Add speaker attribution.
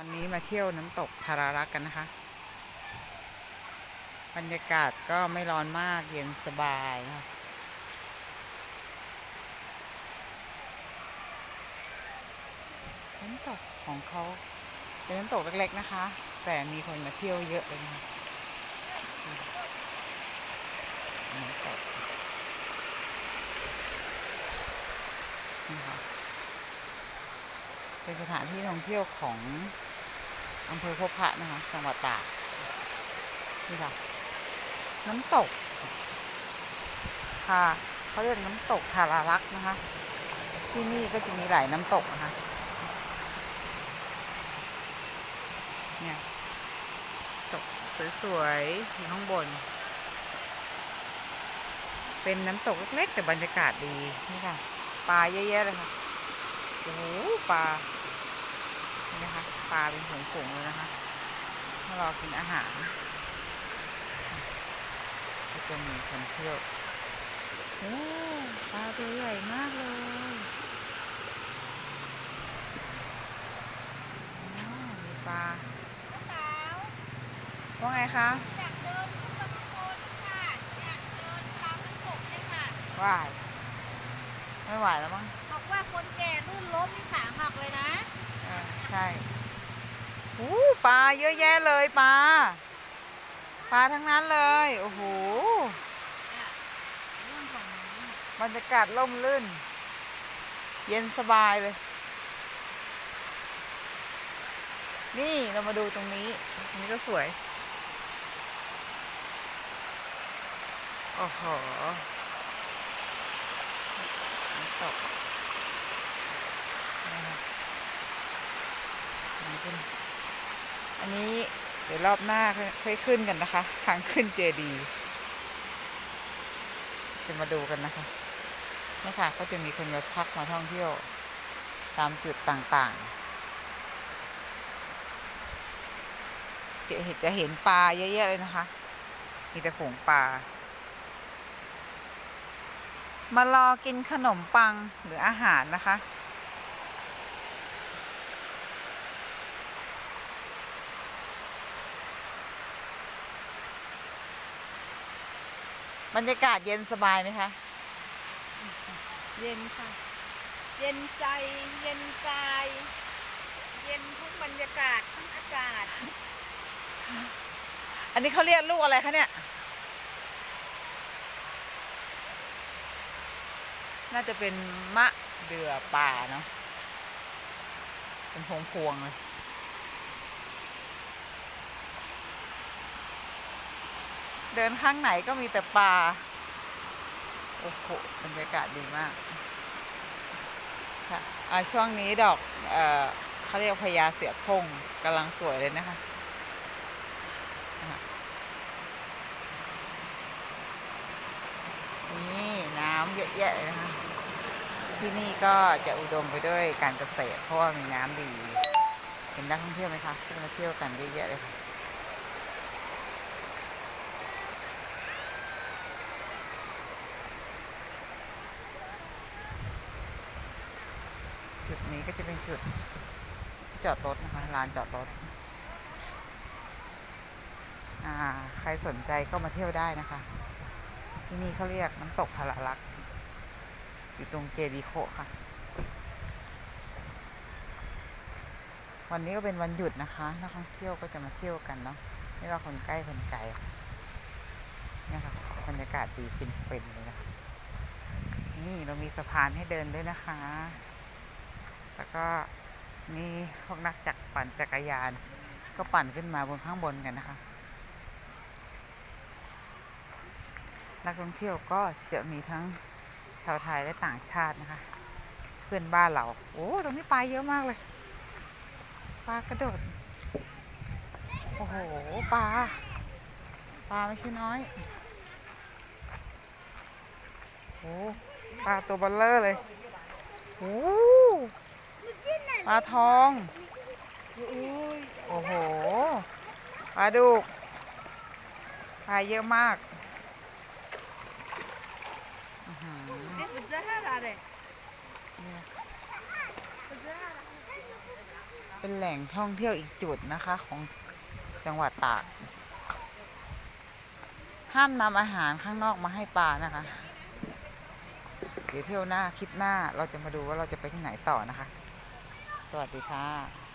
Speaker 1: ตอนนี้มาเที่ยวน้ำตกทารารักกันนะคะ บรรยากาศก็ไม่ร้อนมากเย็นสบายนะคะน้ำตกของเขาเป็นน้ำตกเล็กๆนะคะ แต่มีคนมาเที่ยวเยอะเลยนะคะน้ำตกนี่ค่ะเป็นสถานที่ท่องเที่ยวของ อำเภอพบพระนะคะจังหวัดตากนี่ค่ะ น้ำตกค่ะเขาเรียกน้ำตกทารารักษ์นะคะ ที่นี่ก็จะมีหลายน้ำตกนะคะเนี่ยตกสวยๆอยู่ข้างบน เป็นน้ำตกเล็กๆแต่บรรยากาศดีนี่ค่ะปลาเยอะแยะเลยค่ะโอ้โหปลา ปลาเป็นฝูงๆเลยนะคะมารอกินอาหาร ก็จะมีคนเที่ยวโอ้ปลาตัวใหญ่มากเลยอ๋อมีปลา
Speaker 2: สาว
Speaker 1: ว่าไงคะ
Speaker 2: อยากเดินขึ้นมาข้างบนค่ะอยากเดินตามน้ำตกเลยค่ะ
Speaker 1: ว่ายไม่ไหวแล้วมั้ง
Speaker 2: บอกว่าคนแก่ลื่นล้มนี่ขาหักเลยนะ
Speaker 1: เออใช่ อู้ปลาเยอะแยะเลยปลา ปลาทั้งนั้นเลย โอ้โหบรรยากาศร่มรื่น เย็นสบายเลย นี่เรามาดูตรงนี้ตรงนี้ก็สวย โอ้โหตกนี่เป็น อันนี้เดี๋ยวรอบหน้าค่อยขึ้นกันนะคะ ทางขึ้นเจดี จะมาดูกันนะคะนี่ค่ะก็จะมีคนมาพักมาท่องเที่ยว ตามจุดต่างๆ จะเห็นจะเห็นปลาเยอะแยะเลยนะคะ มีแต่ฝูงปลามารอกินขนมปังหรืออาหารนะคะ บรรยากาศเย็นสบายไหมคะ
Speaker 2: เย็นค่ะ เย็นใจ เย็นกาย เย็นทั้งบรรยากาศทั้งอากาศ
Speaker 1: อันนี้เขาเรียกลูกอะไรคะเนี่ย น่าจะเป็นมะเดื่อป่าเนาะ เป็นพวงพวงๆเลย เดินข้างไหนก็มีแต่ปลาโอ้โหบรรยากาศดีมากค่ะช่วงนี้ดอกเอ่อเขาเรียกพญาเสือโคร่งกำลังสวยเลยนะคะนี่น้ำเยอะแยะเลยนะคะที่นี่ก็จะอุดมไปด้วยการเกษตรเพราะว่ามีน้ำดี เห็นนักท่องเที่ยวไหมคะที่มาเที่ยวกันเยอะแยะเลยค่ะ จุดนี้ก็จะเป็นจุดที่จอดรถนะคะลานจอดรถ อ่า ใครสนใจก็มาเที่ยวได้นะคะ ที่นี่เขาเรียกน้ำตกทาราลัก อยู่ตรงเจดีโคค่ะ วันนี้ก็เป็นวันหยุดนะคะนักท่องเที่ยวก็จะมาเที่ยวกันเนาะไม่ว่าคนใกล้คนไกลนี่ค่ะบรรยากาศดีฟินๆเลยนะคะนี่เรามีสะพานให้เดินด้วยนะคะ แล้วก็นี่พวกนักจักรปั่นจักรยาน ก็ปั่นขึ้นมาบนข้างบนกันนะคะ นักท่องเที่ยวก็จะมีทั้งชาวไทยและต่างชาตินะคะ เพื่อนบ้านเรา โอ้ตรงนี้ปลาเยอะมากเลยปลากระโดด โอ้โหปลาปลาไม่ใช่น้อยโอ้ปลาตัวบัลเลอร์เลยโอ้ ปลาทองโอ้โหปลาดุกปลาเยอะมากอื้อหือ
Speaker 2: นี่สุดยอดอะไร
Speaker 1: เนี่ย
Speaker 2: สุดยอด
Speaker 1: เป็นแหล่งท่องเที่ยวอีกจุดนะคะของจังหวัดตาก ห้ามนำอาหารข้างนอกมาให้ปลานะคะ เดี๋ยวเที่ยวหน้าคลิปหน้าเราจะมาดูว่าเราจะไปที่ไหนต่อนะคะ สวัสดีค่ะ